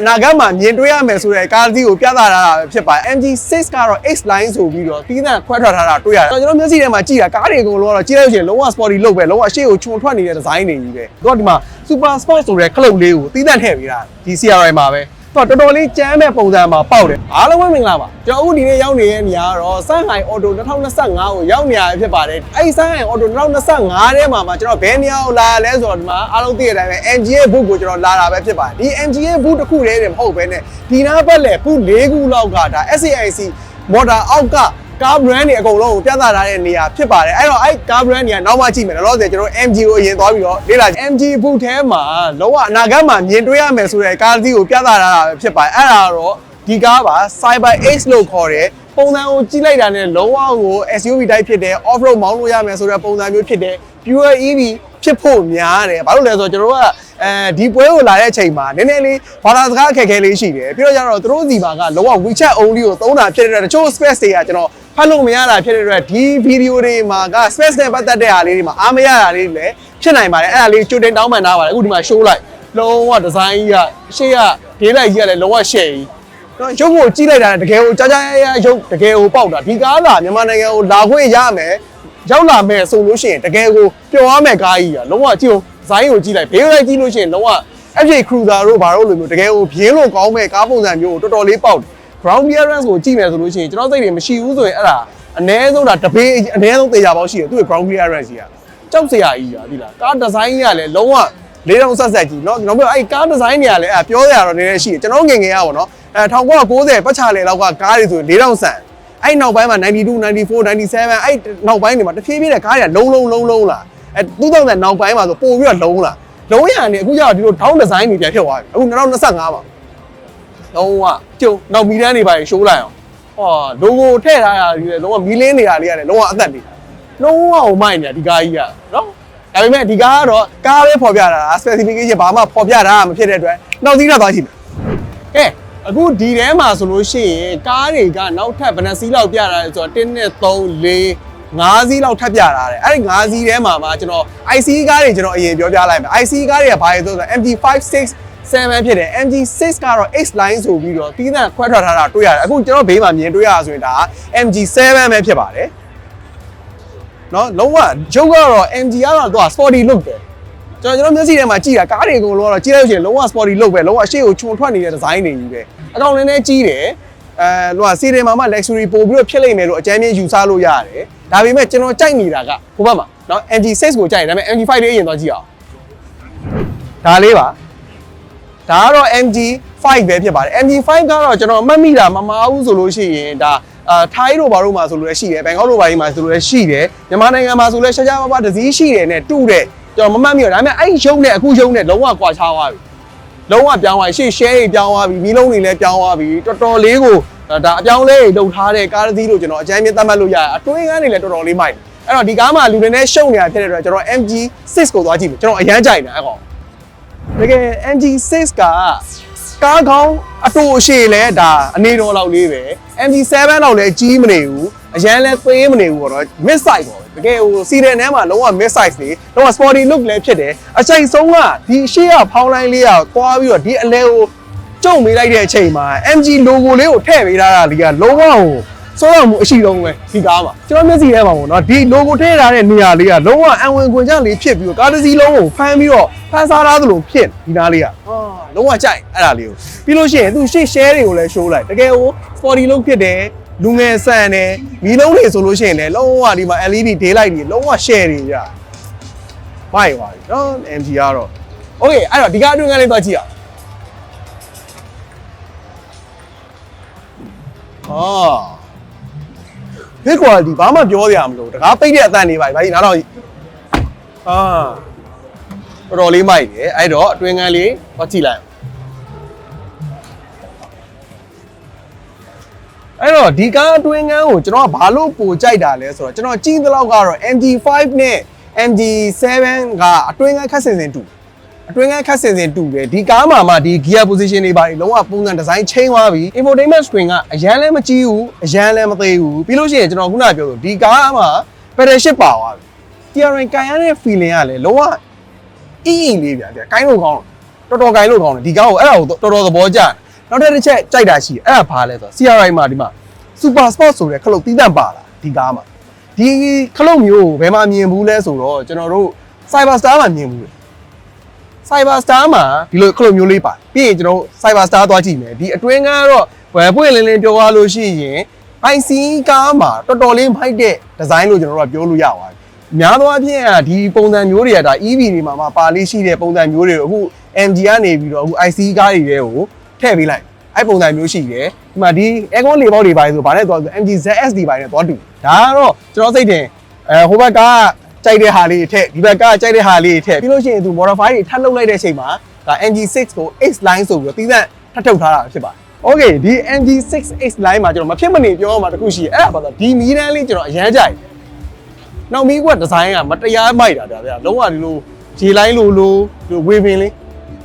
အနာဂတ်မှာမြင်တွေ့ရမယ်ဆိုတဲ့ကားသီးကိုပြသထားတာပဲဖြစ်ပါတယ် MG6 ကတော့ X line ဆိုပြီးတော့တီးသန့်ခွဲထွက်ထားတာတွေ့ရတယ်ကျွန်တော်မျက်စိထဲမှာကြည့်တာကားတွေအကုန်လုံးကတော့ကြည့်လိုက်လို့ရှိရင်လုံးဝ sporty look ပဲလုံးဝအရှိကိုခြုံထွက်နေတဲ့ design တွေကြီးပဲသူကဒီမှာ super sport ဆိုတဲ့ခလုတ်လေးကိုတီးသန့်ထည့်ပေးတာဒီ CRI မှာပဲ သူကတော်တော်လေးကြမ်းတဲ့ပုံစံမှာပေါက်တယ်အားလုံးပဲမင်္ဂလာပါကျွန်တော်အခုဒီနေ့ရောက်နေတဲ့နေရာကတော့ Shanghai Auto 2025ကိုရောက်နေရဖြစ်ပါတယ်အဲ့ဒီ Shanghai Auto 2025ထဲမှာမှာကျွန်တော်ဘယ်နေရာကိုလာရလဲဆိုတော့ဒီမှာအားလုံးသိတဲ့အတိုင်းပဲ MG ရဲ့ boot ကိုကျွန်တော်လာတာပဲဖြစ်ပါတယ်ဒီ MG ရဲ့ boot တစ်ခုတည်းတည်းမဟုတ်ဘဲနဲ့ဒီနားဘက်လေ boot ၄ခုလောက်ကဒါ SAIC motor အောက်က ကား brand တွေအကုန်လုံးကိုပြသထားတဲ့နေရာဖြစ်ပါတယ်အဲ့တော့အဲ့ကား brand တွေကနောက်မှကြည့်မယ်လောလောဆယ်ကျွန်တော် MG ကိုအရင်သွားပြီးတော့လေ့လာ MG boot ထဲမှာလောကအနာဂတ်မှာမြင်တွေ့ရမယ်ဆိုတဲ့ကားသီးကိုပြသထားတာပဲဖြစ်ပါတယ်အဲ့ဒါတော့ဒီကားပါ Cyber X လို့ခေါ်တဲ့ပုံစံကိုကြည့်လိုက်တာနဲ့လုံးဝကို SUV တိုက်ဖြစ်တယ် off road မောင်းလို့ရမယ်ဆိုတဲ့ပုံစံမျိုးဖြစ်တယ် pure EV ဖြစ်ဖို့များတယ်ဘာလို့လဲဆိုတော့ကျွန်တော်တို့ကအဲဒီပွဲကိုလာတဲ့အချိန်မှာနည်းနည်းလေးဘာသာစကားအခက်အခဲလေးရှိတယ်ပြီးတော့ကျတော့သူတို့စီပါကလောက WeChat only ကိုသုံးတာဖြစ်တဲ့အတွက်တချို့ space တွေကကျွန်တော် ဖတ်လို့မရတာဖြစ်တဲ့အတွက်ဒီဗီဒီယိုတွေမှာက space နဲ့ပတ်သက်တဲ့ဟာလေးတွေမှာအားမရတာလေးတွေလည်းဖြစ်နိုင်ပါတယ်အဲ့ဒါလေးကြိုတင်တောင်းပန်ထားပါတယ်အခုဒီမှာ show လိုက်လုံးဝ design ကြီးကရှေ့ကဒေးလိုက်ကြီးကလည်းလုံးဝ share ကြီးတော့ရုပ်ကိုကြည့်လိုက်တာနဲ့တကယ်ကိုကြာကြာရရရုပ်တကယ်ကိုပေါက်တာဒီကားကမြန်မာနိုင်ငံကိုလာခွင့်ရမယ်ရောက်လာမယ်ဆိုလို့ရှိရင်တကယ်ကိုပျော်ရမယ်ကားကြီးကလုံးဝကြည့်အောင်ဇိုင်းကိုကြည့်လိုက်ဘေးလိုက်ကြည့်လို့ရှိရင်လုံးဝ FJ Cruiser တို့ဘာလို့လိုမျိုးတကယ်ကိုပြင်းလို့ကောင်းမဲ့ကားပုံစံမျိုးကိုတော်တော်လေးပေါက်တယ် ground clearance ကိုကြည့်မယ်ဆိုလို့ရှိရင်ကျွန်တော်စိတ်တွေမရှိဘူးဆိုရင်အဲ့ဒါအနည်းဆုံးဒါတပေးအနည်းဆုံးတေချာပေါက်ရှိတယ်သူ့ရဲ့ ground clearance ကြီးကကြောက်စရာကြီးอ่ะဒီလားကားဒီဇိုင်းကြီးကလည်းလုံးဝလေးတောင်ဆက်ဆက်ကြီးเนาะကျွန်တော်ပြောအဲ့ကားဒီဇိုင်းတွေကလည်းအဲ့ပြောရတော့နည်းနည်းရှိတယ်ကျွန်တော်ငယ်ငယ်ရပါတော့အဲ1990ပတ်ချလေလောက်ကကားတွေဆိုရင်လေးတောင်ဆန်အဲ့နောက်ပိုင်းမှာ92 94 97အဲ့နောက်ပိုင်းတွေမှာတဖြည်းဖြည်းနဲ့ကားတွေကလုံးလုံးလုံးလုံးလာအဲ2000နောက်ပိုင်းမှာဆိုပို့ပြီးတော့လုံးလာလုံးရနေအခုကျတော့ဒီလို down design တွေပြန်ဖြစ်သွားပြီအခု2025ပါ လုံးဝကျုံနောက်မီတန်းတွေပါရှိုးလိုက်အောင်ဟော logo ထည့်ထားတာကြီးလေလုံးဝမီလင်းနေတာလေးရတယ်လုံးဝအသက်တွေလုံးဝဟိုမိုက်နေတာဒီကားကြီးကနော်ဒါပေမဲ့ဒီကားကတော့ကားပဲဖော်ပြတာ specification ဘာမှဖော်ပြတာမဖြစ်တဲ့အတွက်နောက်သီးရသွားကြည့်မယ်ကဲအခုဒီထဲမှာဆိုလို့ရှိရင်ကားတွေကနောက်ထပ်ဘယ်နှစီးလောက်ပြတာလဲဆိုတော့1နဲ့3 4 5စီးလောက်ထပ်ပြတာတယ်အဲ့ဒီ5စီးထဲမှာမှာကျွန်တော် IC ကားတွေကျွန်တော်အရင်ပြောပြလိုက်မယ် IC ကားတွေကဘာလဲဆိုတော့ MG56 7ဖြစ်တယ် MG6 ကတော့ X line ဆိုပြီးတော့တီးသန့်ခွဲထွက်ထားတာတွေ့ရတယ်အခုကျွန်တော်ဘေးမှာမြင်တွေ့ရတာဆိုရင်ဒါ MG7 ပဲဖြစ်ပါတယ်နော်လုံးဝဂျုတ်ကတော့ MG ကတော့သူက sporty look ပဲကျွန်တော်ကျွန်တော်မျက်စိထဲမှာကြည့်တာကားတွေအကုန်လုံးကတော့ကြည့်လိုက်ရင်လုံးဝ sporty look ပဲလုံးဝရှေ့ကိုခြုံထွက်နေတဲ့ design တွေကြီးပဲအကောင်နည်းနည်းကြီးတယ်အဲလောကစီတယ်မှာမှ luxury ပို့ပြီးတော့ဖြစ်လိမ့်မယ်လို့အကြမ်းမြင်ယူဆလို့ရတယ်ဒါပေမဲ့ကျွန်တော်ကြိုက်နေတာကဟိုဘက်မှာနော် MG6 ကိုကြိုက်တယ်ဒါပေမဲ့ MG5 လေးအရင်တော့ကြည့်အောင်ဒါလေးပါ ဒါကတော့ MG5 ပဲဖြစ်ပါတယ် MG5 ကတော့ကျွန်တော်မှတ်မိတာမမှားဘူးဆိုလို့ရှိရင်ဒါအာထိုင်းတို့ဘာတို့မှာဆိုလို့လည်းရှိတယ်ဘန်ကောက်တို့ဘာကြီးမှာဆိုလို့လည်းရှိတယ်မြန်မာနိုင်ငံမှာဆိုလည်းရှားရှားပါးပါးတစ်စည်းရှိတယ်နဲ့တူတယ်ကျွန်တော်မမှတ်မိတော့ဒါပေမဲ့အဲ့ဒီရုပ်နဲ့အခုရုပ်နဲ့လုံးဝကွာခြားသွားပြီလုံးဝပြောင်းသွားရှေ့ share တွေပြောင်းသွားပြီမီးလုံးတွေလည်းပြောင်းသွားပြီတော်တော်လေးကိုဒါအပြောင်းလဲတွေလုပ်ထားတဲ့ကားတစ်စီးလို့ကျွန်တော်အကြမ်းမြင်သတ်မှတ်လို့ရတယ်အတွင်းကန်းတွေလည်းတော်တော်လေးမိုက်တယ်အဲ့တော့ဒီကားမှာလူတွေနဲ့ရှုံနေတာဖြစ်တဲ့အတွက်ကျွန်တော် MG6 ကိုသွားကြည့်မယ်ကျွန်တော်အရန်ကြိုက်နေတာအဲ့ကောင် တကယ် MG6 ကကားကောင်းအတူအရှိလဲဒါအနေတော်လောက်လေးပဲ MG7 လောက်လည်းကြီးမနေဘူးအရန်လည်းသေးမနေဘူးပေါ့နော် mid size ပေါ့တကယ်ဟိုစီရန်ထဲမှာလုံးဝ mid size လေးလုံးဝ sporty look လည်းဖြစ်တယ်အချိန်ဆုံးကဒီရှေ့ကဖောင်းလိုင်းလေးကသွားပြီးတော့ဒီအလဲကိုကျုံမိလိုက်တဲ့အချိန်မှာ MG logo လေးကိုထည့်ပေးထားတာလေးကလုံးဝဟိုစိုးရမှုအရှိဆုံးပဲဒီကားမှာကျွန်တော်မျက်စိထဲမှာပေါ့နော်ဒီ logo ထည့်ထားတဲ့နေရာလေးကလုံးဝအံဝင်ခွင်ကြလေးဖြစ်ပြီးတော့ကားတစ်စီးလုံးကိုဖမ်းပြီးတော့ ဖမ်းစားထားသလိုဖြစ်ဒီနားလေးကအာလုံးဝကြိုက်အဲ့ဒါလေးကိုပြီးလို့ရှိရင်သူရှေ့ share တွေကိုလည်း show လိုက်တကယ်ဟို sporty လုံးဖြစ်တယ်လူငယ်ဆန်တယ်မီးလုံးတွေဆိုလို့ရှိရင်လည်းလုံးဝဒီမှာ LED daylight တွေလုံးဝ share တွေကြမိုက်ပါပြီနော် MG ကတော့ okay အဲ့တော့ဒီကားအတွင်းကလေးသွားကြည့်အောင်အာဘစ် quality ဘာမှပြောရမလို့တကားပိတ်တဲ့အတန်နေပါပြီဘာကြီးနားတော့အာ တော်တော်လေးမိုက်တယ်အဲ့တော့အတွင်းကန်းလေးသွားကြည့်လိုက်အဲ့တော့ဒီကားအတွင်းကန်းကိုကျွန်တော်ကဘာလို့ပိုကြိုက်တာလဲဆိုတော့ကျွန်တော်ကြည့်သလောက်ကတော့ MG5 နဲ့ MG7 ကအတွင်းကန်းခက်စင်စင်တူအတွင်းကန်းခက်စင်စင်တူတယ်ဒီကားမှာမှဒီ gear position တွေပါတွေလုံးဝပုံစံဒီဇိုင်းချိန်သွားပြီ infotainment screen ကအရန်လည်းမကြီးဘူးအရန်လည်းမသေးဘူးပြီးလို့ရှိရင်ကျွန်တော်ခုနကပြောလို့ဒီကားမှာ pedal shift ပါသွားပြီ steering ကန်ရတဲ့ feeling ကလည်းလုံးဝ အီအီလေးဗျာတဲ့ကိုင်းလို့ကောင်းတယ်တော်တော်ကင်လို့ကောင်းတယ်ဒီကားကိုအဲ့ဒါကိုတော်တော်သဘောကျတယ်နောက်ထပ်တစ်ချက်ကြိုက်တာရှိတယ်အဲ့ဒါဘာလဲဆိုတော့ CRI မှာဒီမှာ Super Sport ဆိုတဲ့ခလုတ်တီးတန့်ပါလာဒီကားမှာဒီခလုတ်မျိုးကိုဘယ်မှာမြင်ဘူးလဲဆိုတော့ကျွန်တော်တို့ Cyber Star မှာမြင်ဘူးလေ Cyber Star မှာဒီလိုခလုတ်မျိုးလေးပါပြီးရင်ကျွန်တော်တို့ Cyber Star သွားကြည့်မယ်ဒီအတွင်းကတော့ဘယ်ပွင့်လင်းလင်းပြောရလို့ရှိရင် IC ကားမှာတော်တော်လေးဖိုက်တဲ့ဒီဇိုင်းလို့ကျွန်တော်တို့ကပြောလို့ရပါတယ် များသောအားဖြင့်ကဒီပုံစံမျိုးတွေကဒါ EV တွေမှာမှာပါလေးရှိတဲ့ပုံစံမျိုးတွေကိုအခု MG ကနေပြီးတော့အခု IC ကားတွေတဲကိုထည့်ပေးလိုက်အဲ့ပုံစံမျိုးရှိတယ်ဒီမှာဒီ aircon လေးပေါက်တွေပါလေဆိုဗာနဲ့သွားဆို MG ZS တွေပါနဲ့သွားတူဒါကတော့ကျွန်တော်စိတ်တင်အဲဟိုဘက်ကကြိုက်တဲ့ဟာလေးတွေထည့်ဒီဘက်ကကြိုက်တဲ့ဟာလေးတွေထည့်ပြီးလို့ရှိရင်သူ modify တွေထပ်လုပ်လိုက်တဲ့အချိန်မှာဒါ MG6 ကို X line ဆိုပြီးတော့တီးသန့်ထပ်ထုတ်ထားတာဖြစ်ပါတယ် Okay ဒီ MG6 X line မှာကျွန်တော်မဖြစ်မနေပြောရမှာတခုရှိတယ်အဲ့ဒါပါတော့ဒီမီးတန်းလေးကျွန်တော်အရန်ကြိုက်တယ် နောက်မီးကဒီဇိုင်းကမတရားမိုက်တာဗျာလုံးဝဒီလိုဂျီလိုင်းလိုလိုဒီလိုဝေပင်လေး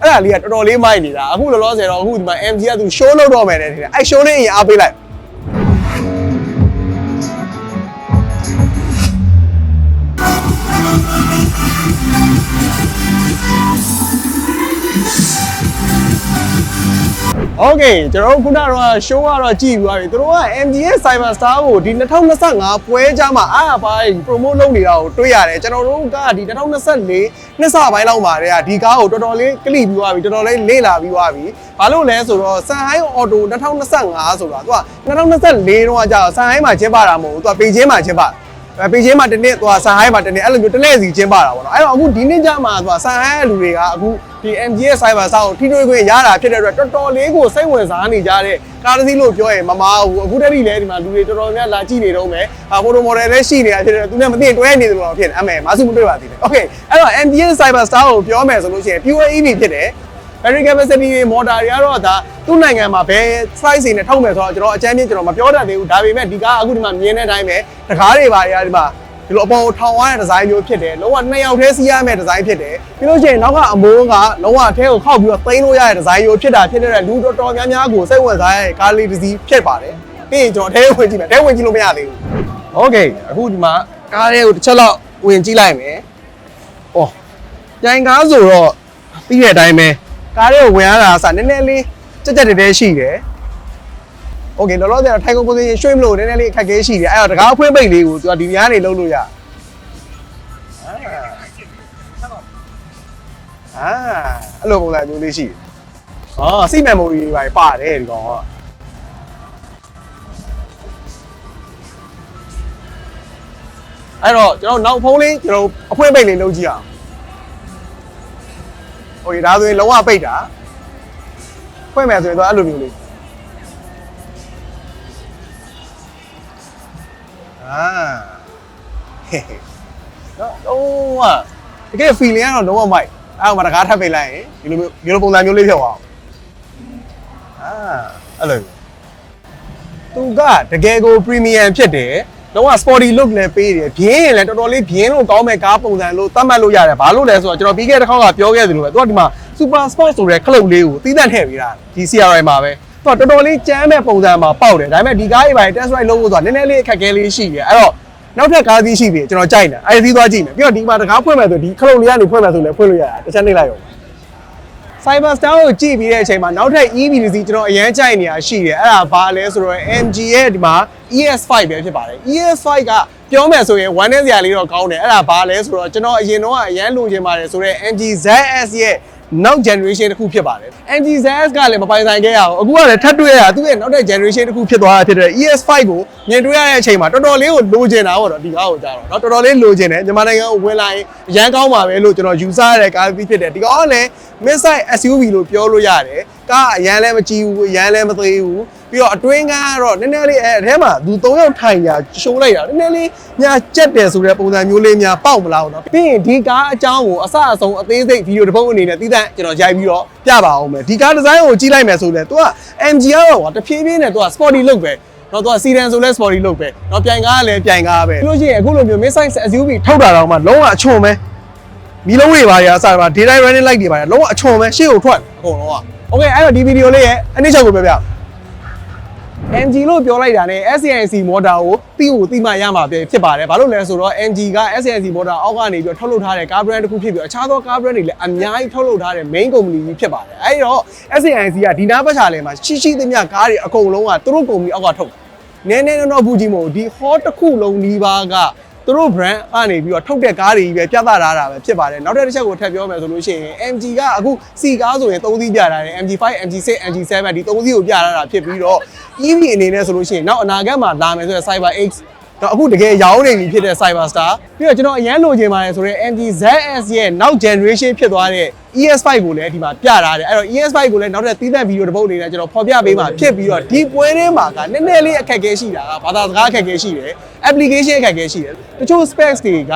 အဲ့ဒါလေးကတော်တော်လေးမိုက်နေတာအခုလောလောဆယ်တော့အခုဒီမှာ MG ကသူ show လုပ်တော့မယ်တဲ့ထင်တယ်အဲ့ show လေးအရင်အားပေးလိုက် โอเคကျွန်တော်တို့ခုနကတော့ show ကတော့ကြည့်ပြီးသွားပြီသူတို့က MG ရဲ့ Cyber Star ကိုဒီ2025ပွဲကြားမှာအားအပိုင်း promote လုပ်နေတာကိုတွေ့ရတယ်ကျွန်တော်တို့ကဒီ2024နှစ်စပိုင်းလောက်မှာတည်းကဒီကားကိုတော်တော်လေးကလိပြီးသွားပြီတော်တော်လေးလေ့လာပြီးသွားပြီဘာလို့လဲဆိုတော့ Shanghai Auto 2025ဆိုတာသူက2024တုန်းကကြာ Shanghai မှာကျင်းပတာမဟုတ်ဘူးသူကပေကျင်းမှာကျင်းပအဲ ပေချင်းမှာတစ်နှစ်သွားဆန်ဟိုင်းမှာတစ်နှစ်အဲ့လိုမျိုးတစ်နေ့စီကျင်းပတာပေါ့နော်အဲ့တော့အခုဒီနေ့ကျမှသွားဆန်ဟိုင်းရဲ့လူတွေကအခုဒီ MG ရဲ့ Cyber ဆောက်ကိုထိတွေ့ခွင့်ရတာဖြစ်တဲ့အတွက်တော်တော်လေးကိုစိတ်ဝင်စားနေကြတဲ့ကားတစ်စီးလို့ပြောရင်မမားဘူးအခုတည်းကလည်းဒီမှာလူတွေတော်တော်များလာကြည့်နေတော့မယ်ဟာဖိုတိုမော်ဒယ်လည်းရှိနေတာဖြစ်တဲ့သူနဲ့မသိရင်တွဲနေတယ်လို့ဖြစ်နေအမေမဆုမတွေ့ပါသေးတယ် Okay အဲ့တော့ MG ရဲ့ Cyber Star ကိုပြောမယ်ဆိုလို့ရှိရင် Pure EV ဖြစ်တယ် battery capacity တွေ motor တွေကတော့ဒါသူ့နိုင်ငံမှာဘယ် size တွေနဲ့ထုတ်မယ်ဆိုတော့ကျွန်တော်အကြမ်းပြင်းကျွန်တော်မပြောတတ်သေးဘူးဒါပေမဲ့ဒီကားအခုဒီမှာမြင်တဲ့အတိုင်းပဲတကားတွေပါတွေကဒီမှာဒီလိုအပေါ်ထောင်ရတဲ့ဒီဇိုင်းမျိုးဖြစ်တယ်လုံးဝနှစ်ယောက်တည်းစီးရမယ့်ဒီဇိုင်းဖြစ်တယ်ပြီးလို့ရှိရင်နောက်ကအမိုးကလုံးဝအထဲကိုခောက်ပြီးတော့သိမ်းလို့ရတဲ့ဒီဇိုင်းမျိုးဖြစ်တာဖြစ်တဲ့လူတော်တော်များများကိုစိတ်ဝင်စားရတဲ့ကားလေးတစ်စီးဖြစ်ပါတယ်ပြီးရင်ကျွန်တော်အထဲဝင်ကြည့်မယ်အထဲဝင်ကြည့်လို့မရသေးဘူး Okay အခုဒီမှာကားလေးကိုတစ်ချက်လောက်ဝင်ကြည့်လိုက်မယ်။အော်ပြန်ကားဆိုတော့ပြီးတဲ့အတိုင်းပဲ ကားလေးကိုဝင်ရတာအစနည်းနည်းလေးကြက်ကြက်တဲတဲရှိတယ်။ Okay လောလောဆယ်တော့ထိုင်ကုန် position ရွှေ့မလို့နည်းနည်းလေးအခက်အခဲရှိတယ်။အဲ့တော့တကားဖွင့်ပိတ်လေးကိုသူကဒီများနေလုံးလို့ရ။အာအဲ့လိုပုံစံမျိုးလေးရှိတယ်။အော်စီမန်မိုရီတွေပါပါတယ်ဒီကောင်က။အဲ့တော့ကျွန်တော်နောက်ဖုံးလေးကျွန်တော်အဖွင့်ပိတ်လေးလုပ်ကြည့်အောင် โอเคဒါဆိုရင်လုံးဝပိတ်တာဖွင့်မယ်ဆိုရင်တော့အဲ့လိုမျိုးလေးအာဟေးတော့လုံးဝတကယ် feeling ကတော့လုံးဝမိုက်အဲ့တော့မတကားထပ်ပိတ်လိုက်ရင်ဒီလိုမျိုးဒီလိုပုံစံမျိုးလေးဖြစ်သွားအောင်အာအဲ့လို သူကတကယ်ကို premium ဖြစ်တယ် တော့က sporty look လည်းပေးတယ်ပြင်းရင်လည်းတော်တော်လေးပြင်းလို့ကောင်းမဲ့ကားပုံစံလို့သတ်မှတ်လို့ရတယ်ဘာလို့လဲဆိုတော့ကျွန်တော်ပြီးခဲ့တဲ့တစ်ခေါက်ကပြောခဲ့သလိုပဲသူကဒီမှာ super sport ဆိုတဲ့ခလုတ်လေးကိုသီးသန့်ထည့်ပေးတာဒီ CRI မှာပဲသူကတော်တော်လေးကြမ်းမဲ့ပုံစံမှာပေါက်တယ်ဒါပေမဲ့ဒီကားကြီးပါ test ride လုပ်ဖို့ဆိုတာနည်းနည်းလေးအခက်အခဲလေးရှိတယ်အဲ့တော့နောက်ထပ်ကားစီးရှိပြီကျွန်တော်ကြိုက်တယ်အဲ့ဒီသွားကြည့်မယ်ပြီးတော့ဒီမှာတကားဖွင့်မယ်ဆိုဒီခလုတ်လေးကနေဖွင့်မယ်ဆိုလည်းဖွင့်လို့ရတာတစ်ချက်နှိပ်လိုက်ရော Cyber Star ကိုကြည့်ပြီးတဲ့အချိန်မှာနောက်ထပ် EV တစ်စီးကျွန်တော်အရန်ကြိုက်နေတာရှိတယ်အဲ့ဒါဘာလဲဆိုတော့ MG ရဲ့ဒီမှာ ES5 ပဲဖြစ်ပါတယ် ES5 ကပြောမယ်ဆိုရင်ဝမ်းနဲ့စရာလေးတော့ကောင်းတယ်အဲ့ဒါဘာလဲဆိုတော့ကျွန်တော်အရင်တော့အရန်လိုချင်ပါတယ်ဆိုတော့ MG ZS ရဲ့ နောက် generation တစ်ခုဖြစ်ပါတယ် MG ZS ကလည်းမပိုင်ဆိုင်ခဲ့ရအောင်အခုကလည်းထပ်တွေ့ရတာသူ့ရဲ့နောက်တဲ့ generation တစ်ခုဖြစ်သွားတာဖြစ်တဲ့ ES5 ကိုမြင်တွေ့ရတဲ့အချိန်မှာတော်တော်လေးကိုလိုချင်တာပေါ့နော်ဒီကားကိုကြာတော့เนาะတော်တော်လေးလိုချင်တယ်မြန်မာနိုင်ငံကိုဝင်လာရင်အရန်ကောင်းပါပဲလို့ကျွန်တော်ယူဆရတဲ့ကားပြီးဖြစ်တယ်ဒီကားကလည်း midsize SUV လို့ပြောလို့ရတယ်ကားအရန်လည်းမကြီးဘူးအရန်လည်းမသေးဘူး ပြီးတော့အတွင်းကားကတော့နည်းနည်းလေးအဲအဲမှာသူ၃ယောက်ထိုင်ညာရှိုးလိုက်တာနည်းနည်းလေးညာကြက်တယ်ဆိုတဲ့ပုံစံမျိုးလေးများပေါက်မလားတော့ပြီးရင်ဒီကားအကြောင်းကိုအစအဆုံးအသေးစိတ်ဗီဒီယိုတစ်ပုဒ်အနေနဲ့တည်တံ့ကျွန်တော်ရိုက်ပြီးတော့ပြပါအောင်မယ်ဒီကားဒီဇိုင်းကိုကြည့်လိုက်မယ်ဆိုလဲသူက MG ကတော့တဖြည်းဖြည်းနဲ့သူက sporty look ပဲတော့သူကစီဒန်ဆိုလဲ sporty look ပဲတော့ပြိုင်ကားကလည်းပြိုင်ကားပဲပြီးလို့ရှိရင်အခုလိုမျိုး midsize SUV ထုတ်တာတော့မှလုံးဝအချွန်ပဲမီလုံးတွေပါရအစားပါ daytime running light တွေပါရလုံးဝအချွန်ပဲရှေ့ကိုထွက်အကုန်လုံးอ่ะ okay အဲ့တော့ဒီဗီဒီယိုလေးရဲ့အနည်းချုပ်ကိုပြောပြ MG လို့ပြောလိုက်တာနဲ့ SNC motor ကိုတီးကိုတီးမှရမှာပဲဖြစ်ပါတယ်ဘာလို့လဲဆိုတော့ MG က SNC motor အောက်ကနေပြီးတော့ထုတ်လုပ်ထားတဲ့ကား brand တစ်ခုဖြစ်ပြီးတော့အခြားသောကား brand တွေလည်းအများကြီးထုတ်လုပ်ထားတဲ့ main company ကြီးဖြစ်ပါတယ်အဲဒီတော့ SNC ကဒီနားပတ်ချာလဲမှာရှိရှိသမျှကားတွေအကုန်လုံးကသူတို့ company အောက်ကထုတ်တာနည်းနည်းတော့ဘူးကြီးမဟုတ်ဘူးဒီ hall တစ်ခုလုံးနီးပါးက သူတို့ brand အနေပြီးတော့ထုတ်တဲ့ကားတွေကြီးပဲပြသထားတာပဲဖြစ်ပါတယ်နောက်တစ်ချက်ကိုထပ်ပြောမယ်ဆိုလို့ရှိရင် MG ကအခု C ကားဆိုရင်3စီးပြထားတယ် MG5 MG6 MG7 ဒီ3စီးကိုပြထားတာဖြစ်ပြီးတော့ EV အနေနဲ့ဆိုလို့ရှိရင်နောက်အနာဂတ်မှာလာမယ်ဆိုရင် Cyber X တော့အခုတကယ်ရောင်းနေပြီဖြစ်တဲ့ Cyber Star ပြီးတော့ကျွန်တော်အရန်လိုချင်ပါတယ်ဆိုတော့ MG ZS ရဲ့နောက် generation ဖြစ်သွားတဲ့ ES5 ကိုလည်းဒီမှာပြထားတယ်အဲ့တော့ ES5 ကိုလည်းနောက်ထပ်သီးသန့်ဗီဒီယိုတစ်ပုဒ်အနေနဲ့ကျွန်တော်ဖော်ပြပေးမှာဖြစ်ပြီးတော့ဒီပွဲထဲမှာကနည်းနည်းလေးအခက်အခဲရှိတာကဘာသာစကားအခက်အခဲရှိတယ် application အခက်အခဲရှိတယ်တချို့ specs တွေက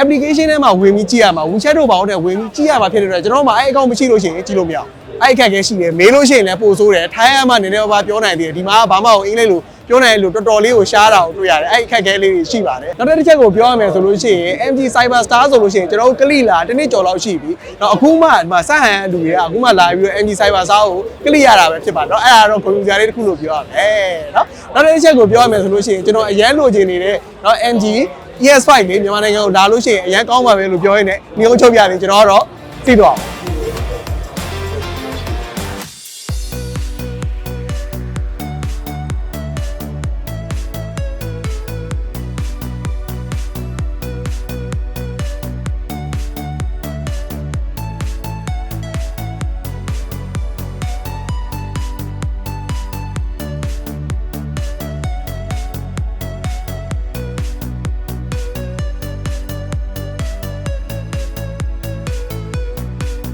application ထဲမှာဝင်ပြီးကြည့်ရမှာ WeChat တို့ဘာလို့တဲ့ဝင်ပြီးကြည့်ရမှာဖြစ်တဲ့အတွက်ကျွန်တော်တို့မှာအဲ့ account မရှိလို့ရှိရင်ကြည့်လို့မရအောင်အဲ့အခက်အခဲရှိတယ်မေးလို့ရှိရင်လည်းပို့ဆိုးတယ်ထိုင်းရမှနည်းနည်းပါးပြောနိုင်သေးတယ်ဒီမှာကဘာမှအင်္ဂလိပ်လို ပြောနိုင်လို့တော်တော်လေးကိုရှားတာကိုတွေ့ရတယ်အဲ့အခက်အခဲလေးတွေရှိပါတယ်နောက်တစ်ချက်ကိုပြောရမယ်ဆိုလို့ရှိရင် MG Cyber Star ဆိုလို့ရှိရင်ကျွန်တော်တို့ကလိလာတစ်နှစ်ကျော်လောက်ရှိပြီတော့အခုမှဒီမှာစဟန်အလူတွေကအခုမှလာပြီးတော့ MG Cyber Star ကိုကလိရတာပဲဖြစ်ပါတော့အဲ့ဒါတော့ computer လေးတစ်ခုလို့ပြောရမယ်နော်နောက်တစ်ချက်ကိုပြောရမယ်ဆိုလို့ရှိရင်ကျွန်တော်အရန်လိုချင်နေတဲ့နော် MG ES5 လေးမြန်မာနိုင်ငံကိုလာလို့ရှိရင်အရန်ကောင်းပါပဲလို့ပြောရင်းနဲ့ညုံချုပ်ပြတယ်ကျွန်တော်ကတော့သိတော့